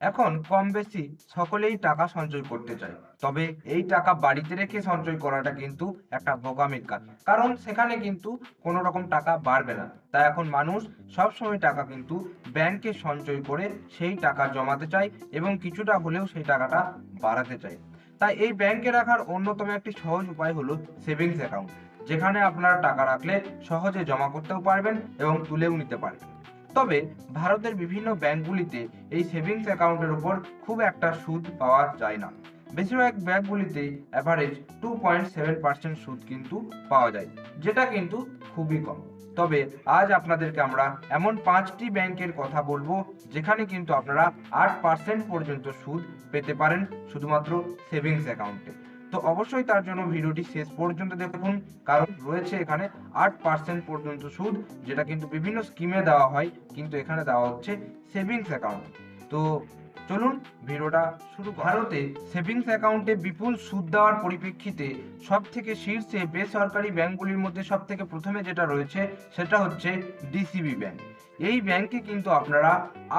এখন কম বেশি সকলেই টাকা সঞ্চয় করতে চায়। তবে এই টাকা বাড়িতে রেখে সঞ্চয় করাটা কিন্তু একটা বোকামির কাজ। কারণ সেখানে কিন্তু কোনো রকম টাকা বাড়বে না। তাই এখন মানুষ সব সময় টাকা কিন্তু ব্যাংকে সঞ্চয় করে সেই টাকা জমাতে চায় এবং কিছুটা হলেও সেই টাকাটা বাড়াতে চায়। তাই এই ব্যাংকে রাখার অন্যতম একটি সহজ উপায় হলো সেভিংস অ্যাকাউন্ট, যেখানে আপনারা টাকা রাখলে সহজে জমা করতেও পারবেন এবং তুলেও নিতে পারবেন। তবে ভারতের বিভিন্ন ব্যাংকগুলিতে এই সেভিংস অ্যাকাউন্টের উপর খুব একটা সুদ পাওয়া যায় না। বেশিরভাগ ব্যাংকগুলিতে average two point seven percent সুদ কিন্তু পাওয়া যায়, যেটা কিন্তু খুবই কম। তবে আজ আপনাদেরকে আমরা এমন পাঁচটি ব্যাংকের কথা বলব, যেখানে কিন্তু আপনারা আট পার্সেন্ট পর্যন্ত সুদ পেতে পারেন শুধুমাত্র সেভিংস অ্যাকাউন্টে। তো অবশ্যই তার জন্য ভিডিওটি শেষ পর্যন্ত দেখুন, কারণ রয়েছে এখানে আট পার্সেন্ট পর্যন্ত সুদ, যেটা কিন্তু বিভিন্ন স্কিমে দেওয়া হয়, কিন্তু এখানে দেওয়া হচ্ছে সেভিংস অ্যাকাউন্ট তো চলুন ভিডিওটা শুরু ভারতে সেভিংস অ্যাকাউন্টে বিপুল সুদ দেওয়ার পরিপ্রেক্ষিতে সব থেকে শীর্ষে বেসরকারি ব্যাংকগুলির মধ্যে সব থেকে প্রথমে যেটা রয়েছে, সেটা হচ্ছে ডিসিবি ব্যাংক এই ব্যাংকে কিন্তু আপনারা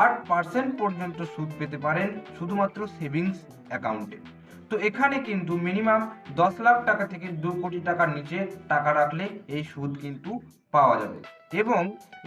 আট পার্সেন্ট পর্যন্ত সুদ পেতে পারেন শুধুমাত্র সেভিংস অ্যাকাউন্টে তো এখানে কিন্তু মিনিমাম দশ লাখ টাকা থেকে দু কোটি টাকার নিচে টাকা রাখলে এই সুদ কিন্তু পাওয়া যাবে। এবং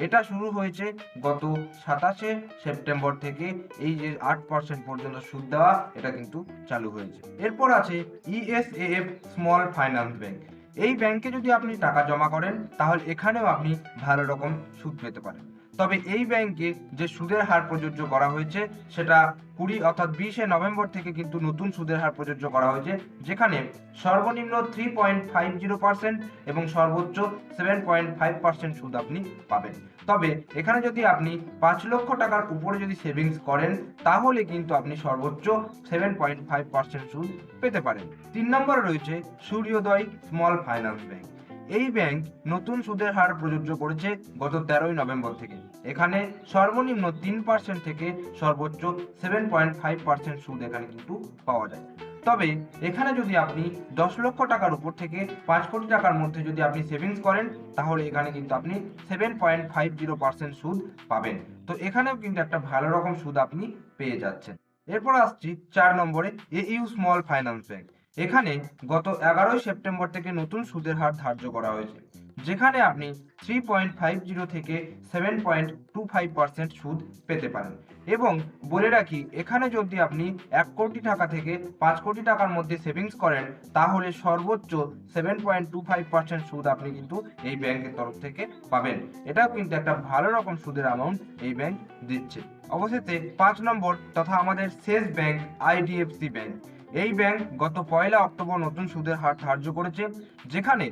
এটা শুরু হয়েছে গত সাতাশে সেপ্টেম্বর থেকে এই যে আট পার্সেন্ট পর্যন্ত সুদ দেওয়া, এটা কিন্তু চালু হয়েছে। এরপর আছে ইএসএএফ স্মল ফাইন্যান্স ব্যাংক এই ব্যাংকে যদি আপনি টাকা জমা করেন, তাহলে এখানেও আপনি ভালো রকম সুদ পেতে পারেন। তবে এই ব্যাংকে যে সুদের হার প্রযোজ্য করা হয়েছে, সেটা কুড়ি অর্থাৎ বিশে নভেম্বর থেকে কিন্তু নতুন সুদের হার প্রযোজ্য করা হয়েছে, যেখানে সর্বনিম্ন three point five zero percent এবং সর্বোচ্চ সেভেন পয়েন্ট ফাইভ পার্সেন্ট সুদ আপনি পাবেন। তবে এখানে যদি আপনি পাঁচ লক্ষ টাকার উপরে যদি সেভিংস করেন, তাহলে কিন্তু আপনি সর্বোচ্চ সেভেন পয়েন্ট ফাইভ পার্সেন্ট সুদ পেতে পারেন। তিন নম্বরে রয়েছে সূর্যোদয় স্মল ফাইন্যান্স ব্যাংক। এই ব্যাংক নতুন সুদের হার প্রযোজ্য করেছে গত তেরোই নভেম্বর থেকে। এখানে সর্বনিম্ন তিন পার্সেন্ট থেকে সর্বোচ্চ সেভেন পয়েন্ট ফাইভ পার্সেন্ট সুদ এখানে কিন্তু পাওয়া যায়। তবে এখানে যদি আপনি দশ লক্ষ টাকার উপর থেকে পাঁচ কোটি টাকার মধ্যে যদি আপনি সেভিংস করেন, তাহলে এখানে কিন্তু আপনি seven point five zero percent সুদ পাবেন। তো এখানেও কিন্তু একটা ভালো রকম সুদ আপনি পেয়ে যাচ্ছেন। এরপর আসছি চার নম্বরে A U small finance bank এখানে গত এগারোই সেপ্টেম্বর থেকে নতুন সুদের হার ধার্য করা হয়েছে, যেখানে আপনি থ্রি পয়েন্ট ফাইভ জিরো থেকে seven point two five percent সুদ পেতে পারেন। এবং বলে রাখি, এখানে যদি আপনি এক কোটি টাকা থেকে পাঁচ কোটি টাকার মধ্যে সেভিংস করেন, তাহলে সর্বোচ্চ seven point two five percent সুদ আপনি কিন্তু এই ব্যাংকের তরফ থেকে পাবেন। এটাও কিন্তু একটা ভালো রকম সুদের অ্যামাউন্ট এই ব্যাংক দিচ্ছে। অবশেষে পাঁচ নম্বর তথা আমাদের শেষ ব্যাংক আইডিএফসি ব্যাংক। এই ব্যাংক গত পয়লা অক্টোবর নতুন সুদের হার ধার্য করেছে, যেখানে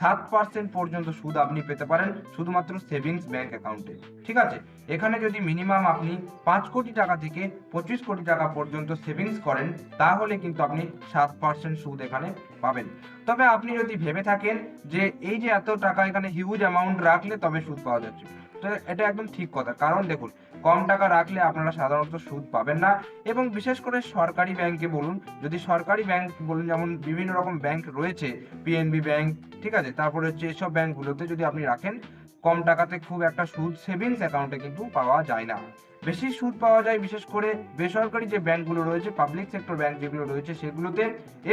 সাত পার্সেন্ট পর্যন্ত সুদ আপনি পেতে পারেন শুধুমাত্র সেভিংস ব্যাংক অ্যাকাউন্টে। ঠিক আছে? এখানে যদি মিনিমাম আপনি পাঁচ কোটি টাকা থেকে পঁচিশ কোটি টাকা পর্যন্ত সেভিংস করেন, তাহলে কিন্তু আপনি সাত পার্সেন্ট সুদ এখানে পাবেন। তবে আপনি যদি ভেবে থাকেন যে এই যে এত টাকা এখানে হিউজ অ্যামাউন্ট রাখলে তবে সুদ পাওয়া যাচ্ছে। তো এটা একদম ঠিক কথা। কারণ দেখুন, কম টাকা রাখলে আপনারা সাধারণত সুদ পাবেন না। এবং বিশেষ করে সরকারি ব্যাংকে বলুন, যদি সরকারি ব্যাংক বলুন, যেমন বিভিন্ন রকম ব্যাংক রয়েছে পিএনবি ব্যাংক, ঠিক আছে? তারপরে হচ্ছে এসব ব্যাংকগুলোতে যদি আপনি রাখেন, কম টাকাতে খুব একটা সুদ সেভিংস অ্যাকাউন্টে কিন্তু পাওয়া যায় না। বেশি সুদ পাওয়া যায়, বিশেষ করে বেসরকারি যে ব্যাংকগুলো রয়েছে পাবলিক সেক্টর ব্যাংক যেগুলো রয়েছে সেগুলোতে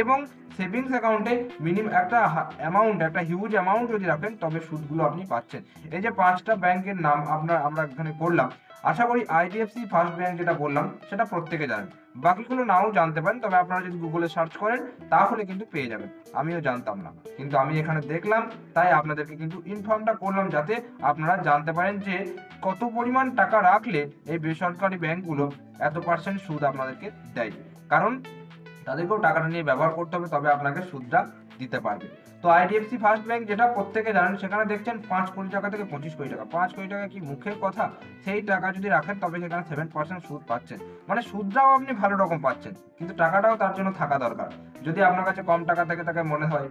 এবং সেভিংস অ্যাকাউন্টে মিনিমাম একটা অ্যামাউন্ট একটা হিউজ অ্যামাউন্ট যদি রাখেন, তবে সুদগুলো আপনি পাচ্ছেন। এই যে পাঁচটা ব্যাংকের নাম আপনার আমরা এখানে করলাম। আশা করি আইডিএফসি ফার্স্ট ব্যাংক যেটা বললাম, সেটা প্রত্যেকে জানেন। বাকিগুলো নাও জানতে পারেন, তবে আপনারা যদি গুগলে সার্চ করেন, তাহলে কিন্তু পেয়ে যাবেন। আমিও জানতাম না। কিন্তু আমি এখানে দেখলাম, তাই আপনাদেরকে কিন্তু ইনফর্মটা করলাম যাতে আপনারা জানতে পারেন যে কত পরিমাণ টাকা রাখলে এই বেসরকারি ব্যাংকগুলো এত পার্সেন্ট সুদ আপনাদেরকে দেয়। কারণ তাদেরকেও টাকাটা নিয়ে ব্যবহার করতে হবে, তবে আপনাকে সুদটা দিতে পারবে। তো আইডিএফসি ফার্স্ট ব্যাংক যেটা প্রত্যেকে জানেন, সেখানে দেখছেন পাঁচ কোটি টাকা থেকে পঁচিশ কোটি টাকা। পাঁচ কোটি টাকা কি মুখের কথা? সেই টাকা যদি রাখেন, তবে সেখানে সেভেন পার্সেন্ট সুদ পাচ্ছেন। মানে সুদটাও আপনি ভালো রকম পাচ্ছেন, কিন্তু টাকাটাও তার জন্য থাকা দরকার। যদি আপনার কাছে কম টাকা থেকে তাকে মনে হয়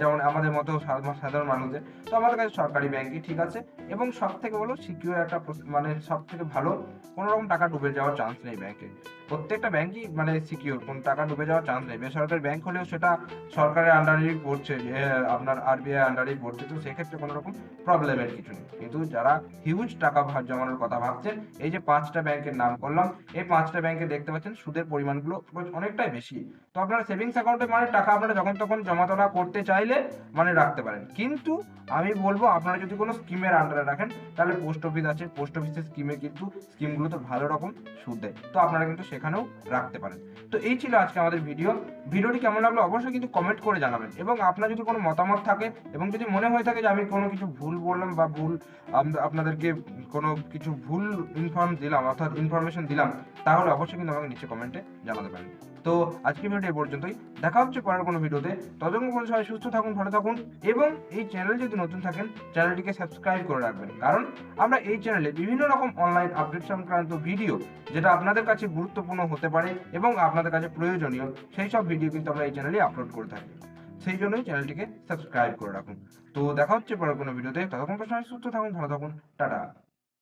যেমন আমাদের মতো সাধারণ মানুষদের, তো আমাদের কাছে সরকারি ব্যাংকই ঠিক আছে। এবং সব থেকে বলো সিকিউর একটা মানে সব থেকে ভালো, কোনো রকম টাকা ডুবে যাওয়ার চান্স নেই ব্যাংকে। প্রত্যেকটা ব্যাংকই মানে সিকিউর কোন টাকা ডুবে যাওয়ার চান্স নেই। বেসরকারি ব্যাংক হলেও সেটা সরকারের আন্ডারেই পড়ছে আপনার আরবিআই আন্ডারেই পড়ছে তো সেক্ষেত্রে কোনো রকম প্রবলেমের কিছু নেই। কিন্তু যারা হিউজ টাকা জমানোর কথা ভাবছেন, এই যে পাঁচটা ব্যাংকের নাম করলাম, এই পাঁচটা ব্যাংকে দেখতে পাচ্ছেন সুদের পরিমাণগুলো অনেকটাই বেশি। তো আপনারা সেভিংস অ্যাকাউন্টে মানে টাকা আপনারা যখন তখন জমা তোলা করতে চাইলে মানে রাখতে পারেন। কিন্তু আমি বলব, আপনারা যদি কোনো স্কিমের আন্ডারে রাখেন, তাহলে পোস্ট অফিস আছে। পোস্ট অফিসের স্কিমে কিন্তু স্কিমগুলোতে ভালো রকম সুদ। দেয় তো আপনারা কিন্তু সেখানেও রাখতে পারেন। তো এই ছিল আজকে আমাদের ভিডিও ভিডিওটি কেমন লাগল অবশ্যই কিন্তু কমেন্ট করে জানাবেন। এবং আপনার যদি কোনো মতামত থাকে এবং যদি মনে হয়ে থাকে যে আমি কোনো কিছু ভুল বললাম বা ভুল আপনাদেরকে কোনো কিছু ভুল ইনফর্ম দিলাম, অর্থাৎ ইনফরমেশন দিলাম, তাহলে অবশ্যই কিন্তু আমাকে নিচে কমেন্টে জানাতে পারেন। তো আজকের ভিডিও এই পর্যন্তই। দেখা হচ্ছে পরের কোনো ভিডিওতে ততক্ষণ পর্যন্ত সবাই সুস্থ থাকুন, ভালো থাকুন এবং এই চ্যানেল যদি নতুন থাকেন চ্যানেলটিকে সাবস্ক্রাইব করে রাখবেন। কারণ আমরা এই চ্যানেলে বিভিন্ন রকম অনলাইন আপডেট সংক্রান্ত ভিডিও যেটা আপনাদের কাছে গুরুত্বপূর্ণ হতে পারে এবং আপনাদের কাছে প্রয়োজনীয়, সেই সব ভিডিও কিন্তু আমরা এই চ্যানেলে আপলোড করে থাকি। সেই জন্যই চ্যানেলটিকে সাবস্ক্রাইব করে রাখুন। তো দেখা হচ্ছে পরের কোনো ভিডিওতে। ততক্ষণ সবাই সুস্থ থাকুন, ভালো থাকুন, টাটা।